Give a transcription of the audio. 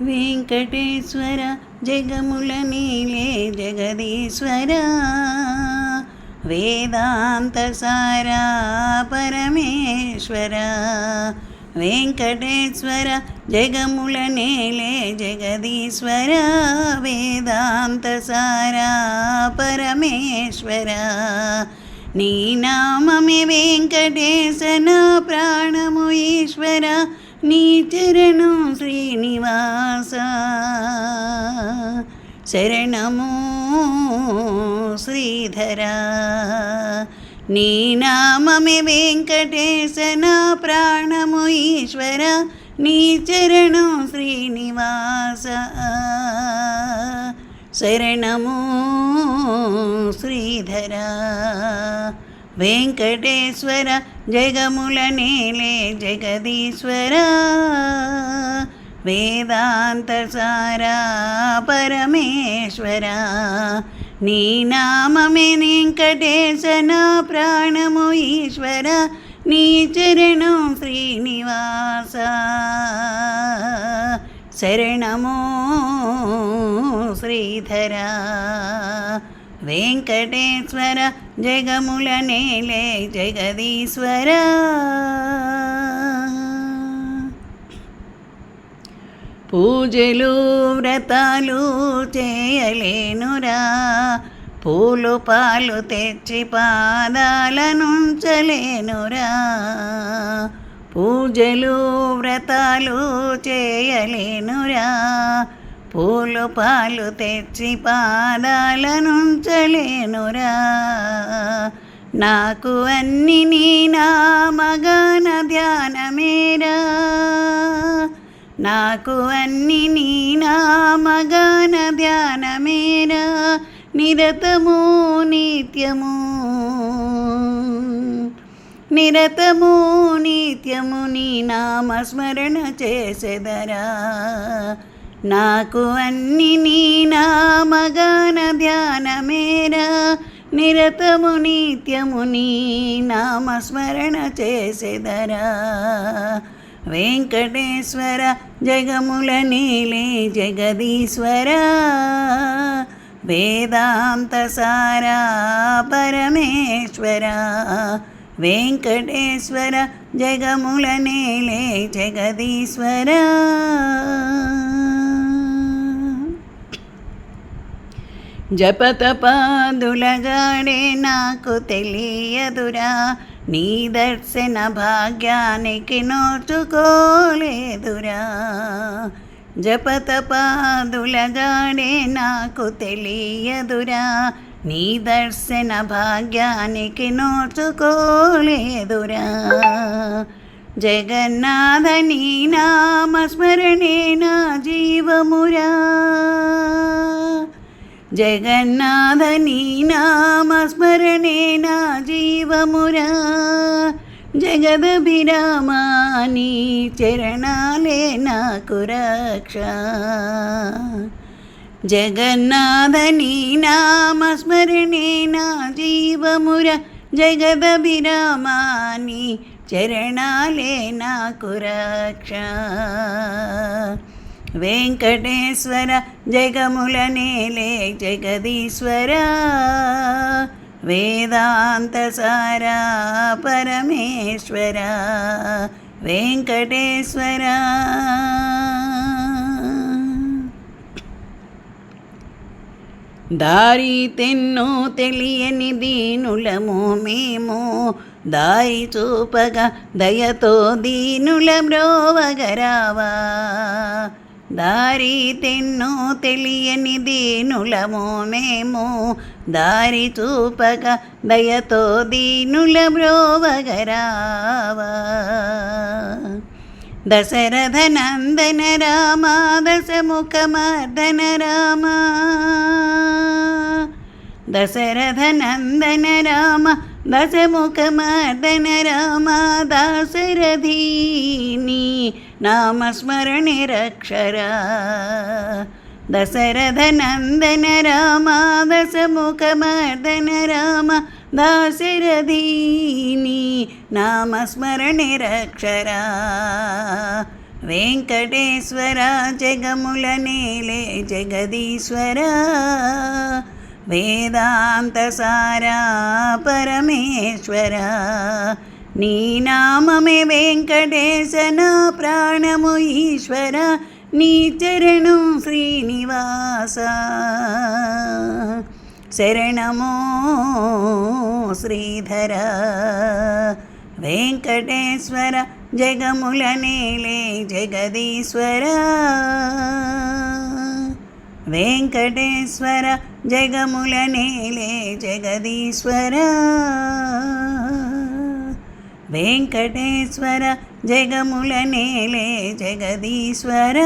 వెంకటేశ్వర జగముల నీలే జగదీశ్వర. వేదాంత సారా పరమేశ్వర. వెంకటేశ్వర జగముల నేలే జగదీశ్వర. వేదాంత సారా పరమేశ్వర. నీ నామమే వెంకటేశ నా ప్రాణము ఈశ్వర. నీ చరణం శ్రీనివాస. శరణము శ్రీధర. నీ నామమే నా ప్రాణము ఈశ్వర. నీ చరణం శ్రీనివాస. శరణము శ్రీధరా. వెంకటేశ్వర జగముల నేలే జగదీశ్వర. వేదాంత సారా పరమేశ్వర. నీ నామమే వెంకటేశన ప్రాణము ఈశ్వర. నీ చరణం శ్రీనివాస. శరణము శ్రీధరా. వెంకటేశ్వర జగముల నేలే జగదీశ్వర. పూజలు వ్రతాలు చేయలేనురా. పూలు పాలు తెచ్చి పాదాలనుంచలేనురా. పూజలు వ్రతాలు చేయలేనురా. పూలు పాలు తెచ్చి పాదాల నుంచలేనురా నాకు అన్ని నీ నామగాన ధ్యానమేరా. నాకు అన్ని నీ నామగాన ధ్యానమేరా. నిరతము నిత్యము. నిరతము నిత్యము నీ నామస్మరణ చేసెదరా. నాకు అన్ని నీ నామగాన ధ్యానమేరా. నిరతము నిత్యము నీ నామస్మరణ చేసెదరా. వెంకటేశ్వర జగముల నీలే జగదీశ్వర. వేదాంత సారా పరమేశ్వర. వెంకటేశ్వర జగముల నేలే జగదీశ్వర. జపతపాదులగాడే నాకు తెలియదురా. నీ దర్శన భాగ్యానికి నోచుకోలేదురా. జపతపాదులగాడే నాకు తెలియదురా. నీ దర్శన భాగ్యానికి నోచుకోలేదురా. జగన్నాథ నీ నామస్మరణే జగన్నాథ నీ నామస్మరణే నా జీవమురా. జగదభిరామా నీ చరణాలే నాకు రక్ష. జగన్నాథ నీ నామస్మరణే నా జీవమురా. జగదభిరామాని చరణాలే నాకు రక్ష. వెంకటేశ్వర జగముల నేలే జగదీశ్వర. వేదాంత సారా పరమేశ్వర. వెంకటేశ్వర. దారి తెన్నో తెలియని దీనులము మేము. దారి చూపగా దయతో దీనుల బ్రోవగరావా దారి తెన్ను తెలియని దీనులము మేము దారి చూపక దయతో దీనుల బ్రోవగరావా. దశరథ నందన రామ దశముఖమర్దన రామ. దశరథ నందన రామ దశముఖమదన రామ దాశరథీని నామస్మరణి రక్షరా దశరథ నందన రామ దశముఖమదన రామ దాశరథీని నామస్మరణి రక్షరా వెంకటేశ్వర జగముల నేలే జగదీశ్వరా వేదాంత సారా పరమేశ్వర నీ నామమే వెంకటేశన ప్రాణము ఈశ్వర నీ చరణం శ్రీనివాస. శరణమో శ్రీధర వెంకటేశ్వర జగముల నేలే జగదీశ్వర. వెంకటేశ్వర జగముల నేలే జగదీశ్వర. వెంకటేశ్వర జగముల నేలే జగదీశ్వర.